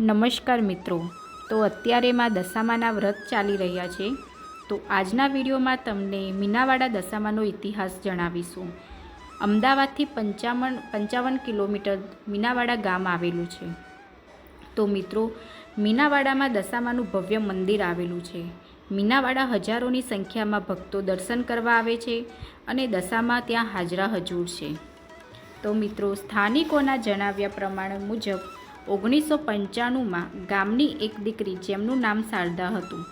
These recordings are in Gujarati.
નમસ્કાર મિત્રો. તો અત્યારે માં દશામાના વ્રત ચાલી રહ્યા છે. તો આજના વિડીયોમાં તમને મીનાવાડા દશામાનો ઇતિહાસ જણાવીશું. અમદાવાદથી પંચાવન પંચાવન કિલોમીટર મીનાવાડા ગામ આવેલું છે. તો મિત્રો, મીનાવાડામાં દશામાનું ભવ્ય મંદિર આવેલું છે. મીનાવાડા હજારોની સંખ્યામાં ભક્તો દર્શન કરવા આવે છે અને દશામાં ત્યાં હાજરા હજૂર છે. તો મિત્રો, સ્થાનિકોના જણાવ્યા પ્રમાણે મુજબ ઓગણીસો પંચાણુંમાં ગામની એક દીકરી જેમનું નામ શારદા હતું,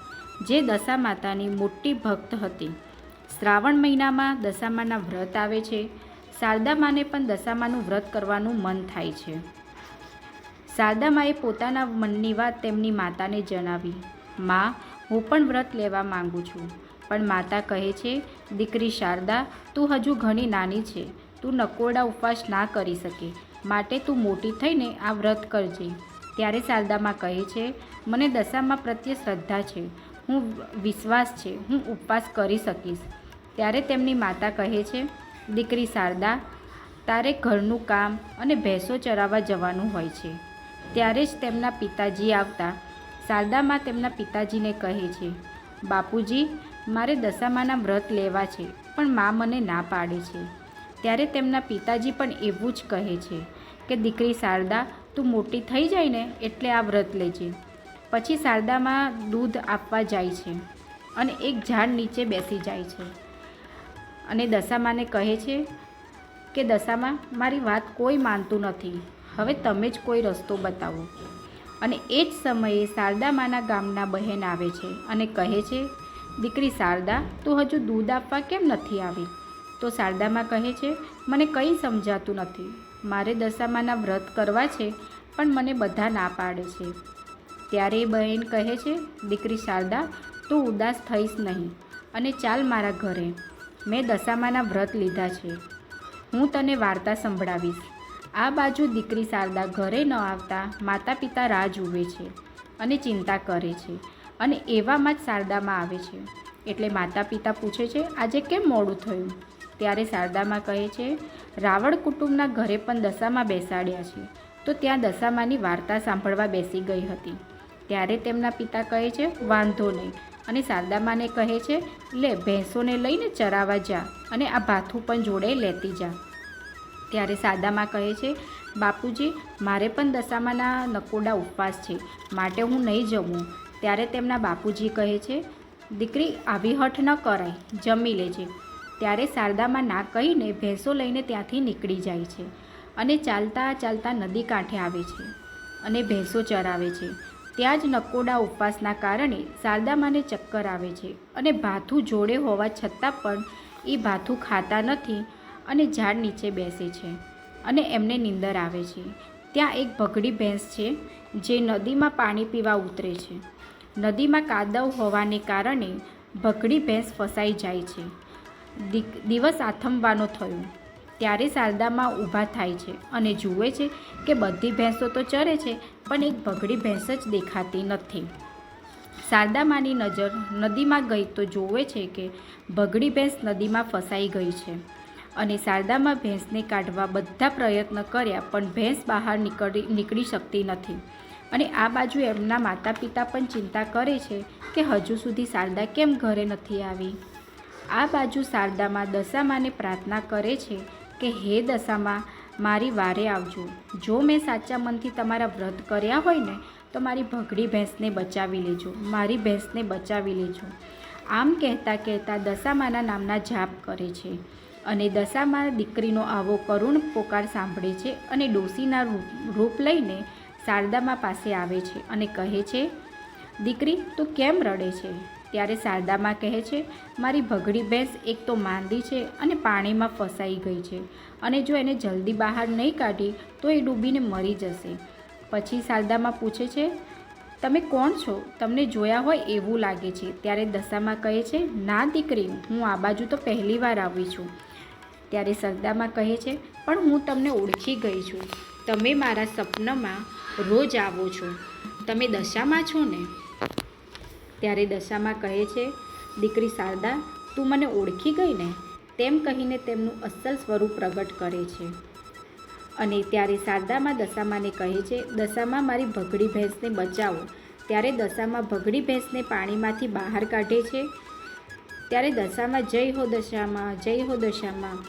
જે દશા માતાની મોટી ભક્ત હતી. શ્રાવણ મહિનામાં દશામાના વ્રત આવે છે. શારદામાને પણ દશામાનું વ્રત કરવાનું મન થાય છે. શારદામાએ પોતાના મનની વાત તેમની માતાને જણાવી. માં, હું પણ વ્રત લેવા માંગુ છું, પણ માતા કહે છે, દીકરી શારદા, તું હજુ ઘણી નાની છે. તું નકોરડા ઉપવાસ ના કરી શકે. માટે તું મોટી થઈને આ વ્રત કરજે. ત્યારે શારદામાં કહે છે, મને દશામાં પ્રત્યે શ્રદ્ધા છે. હું વિશ્વાસ છે. હું ઉપવાસ કરી શકીશ. ત્યારે તેમની માતા કહે છે, દીકરી શારદા તારે ઘરનું કામ અને ભેંસો ચરાવવા જવાનું હોય છે. ત્યારે જ તેમના પિતાજી આવતા. શારદામાં તેમના પિતાજીને કહે છે, બાપુજી, મારે દશામાના વ્રત લેવા છે, પણ મા મને ના પાડે છે. ત્યારે તેમના પિતાજી પણ એવું જ કહે છે કે દીકરી શારદા, તું મોટી થઈ જાય ને એટલે આ વ્રત લેજે. પછી શારદામાં દૂધ આપવા જાય છે અને એક ઝાડ નીચે બેસી જાય છે. અને દશામાને કહે છે કે, દશામાં, મારી વાત કોઈ માનતું નથી. હવે તમે જ કોઈ રસ્તો બતાવો. અને એ જ સમયે શારદામાના ગામના બહેન આવે છે અને કહે છે, દીકરી શારદા, તું હજુ દૂધ આપવા કેમ નથી આવી? તો શારદામાં કહે છે, મને કંઈ સમજાતું નથી. મારે દશામાના વ્રત કરવા છે, પણ મને બધા ના પાડે છે. ત્યારે એ બહેન કહે છે, દીકરી શારદા, તું ઉદાસ થઈશ નહીં અને ચાલ મારા ઘરે. મેં દશામાના વ્રત લીધા છે. હું તને વાર્તા સંભળાવીશ. આ બાજુ દીકરી શારદા ઘરે ન આવતા માતા પિતા રાહ જુએ છે અને ચિંતા કરે છે અને એવામાં જ શારદામાં આવે છે. એટલે માતા પિતા પૂછે છે, આજે કેમ મોડું થયું? ત્યારે શારદામાં કહે છે, રાવણ કુટુંબના ઘરે પણ દશામાં બેસાડ્યા છે. તો ત્યાં દશામાની વાર્તા સાંભળવા બેસી ગઈ હતી. ત્યારે તેમના પિતા કહે છે, વાંધો નહીં. અને શારદામાને કહે છે, લે, ભેંસોને લઈને ચરાવા જા અને આ ભાથું પણ જોડે લેતી જા. ત્યારે શારદામાં કહે છે, બાપુજી, મારે પણ દશામાના નકોડા ઉપવાસ છે, માટે હું નહીં જમું ત્યારે તેમના બાપુજી કહે છે, દીકરી, આવી હઠ ન કરાય, જમી લેજે. ત્યારે શારદામાં ના કહીને ભેંસો લઈને ત્યાંથી નીકળી જાય છે અને ચાલતા ચાલતા નદી કાંઠે આવે છે અને ભેંસો ચરાવે છે. ત્યાં જ નકોડા ઉપવાસના કારણે શારદામાને ચક્કર આવે છે અને ભાથું જોડે હોવા છતાં પણ એ ભાથું ખાતા નથી અને ઝાડ નીચે બેસે છે અને એમને નીંદર આવે છે. ત્યાં એક ભગડી ભેંસ છે જે નદીમાં પાણી પીવા ઉતરે છે. નદીમાં કાદવ હોવાને કારણે ભગડી ભેંસ ફસાઈ જાય છે. દિવસ આથમવાનો થયો. ત્યારે શારદામાં ઊભા થાય છે અને જુએ છે કે બધી ભેંસો તો ચરે છે, પણ એક ભગડી ભેંસ જ દેખાતી નથી. શારદામાની નજર નદીમાં ગઈ તો જોવે છે કે ભગડી ભેંસ નદીમાં ફસાઈ ગઈ છે અને શારદામાં ભેંસને કાઢવા બધા પ્રયત્ન કર્યા, પણ ભેંસ બહાર નીકળી નીકળી શકતી નથી. અને આ બાજુ એમના માતા પિતા પણ ચિંતા કરે છે કે હજુ સુધી શારદા કેમ ઘરે નથી આવી? આ બાજુ શારદામાં દશામાને પ્રાર્થના કરે છે કે, હે દશામાં, મારી વારે આવજો. જો મેં સાચા મનથી તમારા વ્રત કર્યા હોય ને, તો મારી ભગડી ભેંસને બચાવી લેજો. મારી ભેંસને બચાવી લેજો. આમ કહેતા કહેતા દશામાના નામના જાપ કરે છે અને દશામાં દીકરીનો આવો કરુણ પોકાર સાંભળે છે અને ડોસીના રૂપ લઈને શારદામાં પાસે આવે છે અને કહે છે, દીકરી, તું કેમ રડે છે? ત્યારે શારદામાં કહે છે, મારી ભગડી ભેંસ એક તો માંદી છે અને પાણીમાં ફસાઈ ગઈ છે અને જો એને જલ્દી બહાર નહીં કાઢી, તો એ ડૂબીને મરી જશે. પછી શારદામાં પૂછે છે, તમે કોણ છો? તમને જોયા હોય એવું લાગે છે. ત્યારે દશામાં કહે છે, ના દીકરી, હું આ બાજુ તો પહેલી વાર આવી છું. ત્યારે સરદામાં કહે છે, પણ હું તમને ઓળખી ગઈ છું. તમે મારા સપનામાં રોજ આવો છો. તમે દશામાં છો ને? ત્યારે દશામાં કહે છે, દીકરી શારદા, તું મને ઓળખી ગઈ ને? તેમ કહીને તેમનું અસલ સ્વરૂપ પ્રગટ કરે છે. અને ત્યારે શારદામાં દશામાને કહે છે, દશામાં મારી ભગડી ભેંસને બચાવો. ત્યારે દશામાં ભગડી ભેંસને પાણીમાંથી બહાર કાઢે છે. ત્યારે દશામાં, જય હો દશામાં, જય હો દશામાં.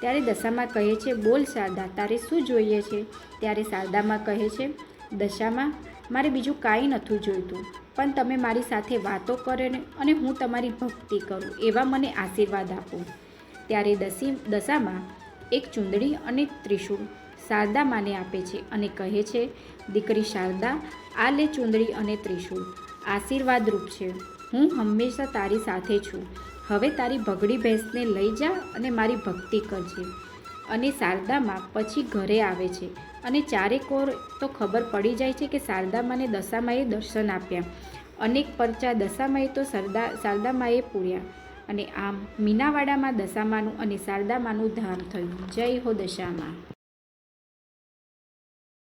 ત્યારે દશામાં કહે છે, બોલ શારદા, તારે શું જોઈએ છે? ત્યારે શારદામાં કહે છે, દશામાં, મારે બીજું કાંઈ નથી જોઈતું. પણ તમે મારી સાથે વાતો કરો અને હું તમારી ભક્તિ કરું, એવા મને આશીર્વાદ આપો. ત્યારે દસી, દશામાં એક ચૂંદડી અને ત્રિશુળ શારદા માને આપે છે અને કહે છે, દીકરી શારદા, આ લે ચૂંદડી અને ત્રિશુળ. આશીર્વાદરૂપ છે. હું હંમેશા તારી સાથે છું. હવે તારી ભગડી ભેંસને લઈ જા અને મારી ભક્તિ કરજે. અને શારદામાં પછી ઘરે આવે છે. અને ચારેક ઓર તો ખબર પડી જાય છે કે શારદામાને દશામાએ દર્શન આપ્યા. અનેક પરચા દશામાએ તો સરદા, શારદામાએ પૂર્યા. અને આમ મીનાવાડામાં દશામાનું અને શારદામાનું ધામ થયું. જય હો દશામાં.